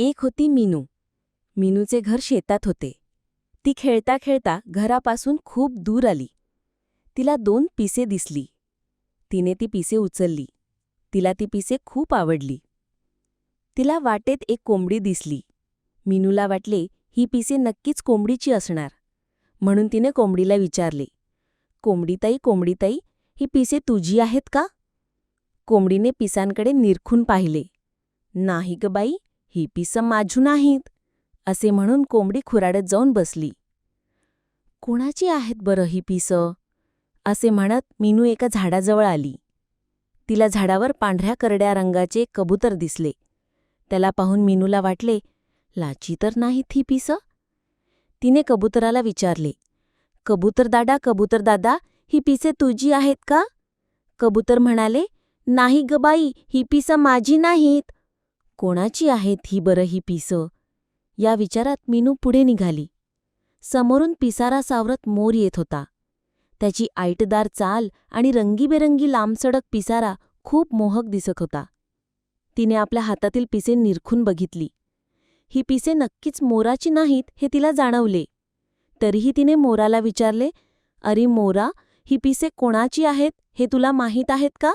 एक होती मीनू. मीनूचे घर शेतात होते. ती खेळता खेळता घरापासून खूप दूर आली. तिला दोन पिसे दिसली. तिने ती पिसे उचलली. तिला ती पिसे खूप आवडली. तिला वाटेत एक कोंबडी दिसली. मीनूला वाटले ही पिसे नक्कीच कोंबडीची असणार. म्हणून तिने कोंबडीला विचारले कोंबडीताई कोंबडीताई ही पिसे तुझी आहेत का? कोंबडीने पिसांकडे निरखून पाहिले. नाही ग बाई ही पिसं माझू नाहीत असे म्हणून कोंबडी खुराडत जाऊन बसली. कोणाची आहेत बरं ही पिसं? असे म्हणत मीनू एका झाडाजवळ आली. तिला झाडावर पांढऱ्या करड्या रंगाचे कबूतर दिसले. त्याला पाहून मीनूला वाटले लाची तर नाहीत ही पिसं? तिने कबुतराला विचारले कबूतरदादा कबूतरदादा ही पिसे तुझी आहेत का? कबूतर म्हणाले नाही ग बाई ही पिसं माझी नाहीत. कोणाची आहेत ही बरं ही पिसं? या विचारात मीनू पुढे निघाली. समोरून पिसारा सावरत मोर येत होता. त्याची आईटदार चाल आणि रंगीबेरंगी लांबसडक पिसारा खूप मोहक दिसत होता. तिने आपल्या हातातील पिसे निरखून बघितली. ही पिसे नक्कीच मोराची नाहीत हे तिला जाणवले. तरीही तिने मोराला विचारले अरे मोरा ही पिसे कोणाची आहेत हे तुला माहीत आहेत का?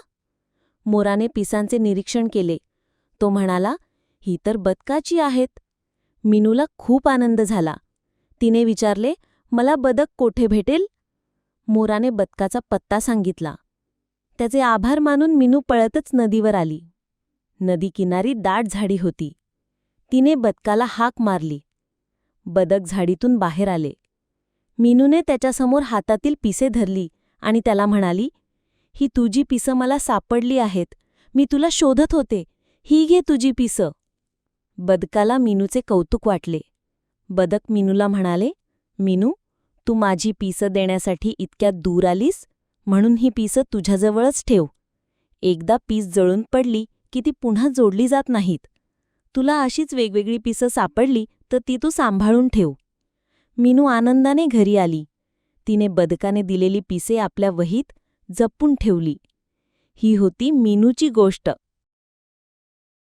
मोराने पिसांचे निरीक्षण केले. तो म्हणाला ही तर बदकाची आहेत. मीनूला खूप आनंद झाला. तिने विचारले मला बदक कोठे भेटेल? मोराने बदकाचा पत्ता सांगितला. त्याचे आभार मानून मीनू पळतच नदीवर आली. नदी किनारी दाट झाडी होती. तिने बदकाला हाक मारली. बदक झाडीतून बाहेर आले. मीनूने त्याच्यासमोर हातातील पिसे धरली आणि त्याला म्हणाली ही तुझी पिसं मला सापडली आहेत. मी तुला शोधत होते. ही घे तुझी पिसं. बदकाला मीनूचे कौतुक वाटले. बदक मीनूला म्हणाले मीनू तू माझी पिसं देण्यासाठी इतक्या दूर आलीस? म्हणून ही पिसं तुझ्याजवळच ठेव. एकदा पीस जळून पडली की ती पुन्हा जोडली जात नाहीत. तुला अशीच वेगवेगळी पिसं सापडली तर ती तू सांभाळून ठेव. मीनू आनंदाने घरी आली. तिने बदकाने दिलेली पिसे आपल्या वहीत जपून ठेवली. ही होती मीनूची गोष्ट.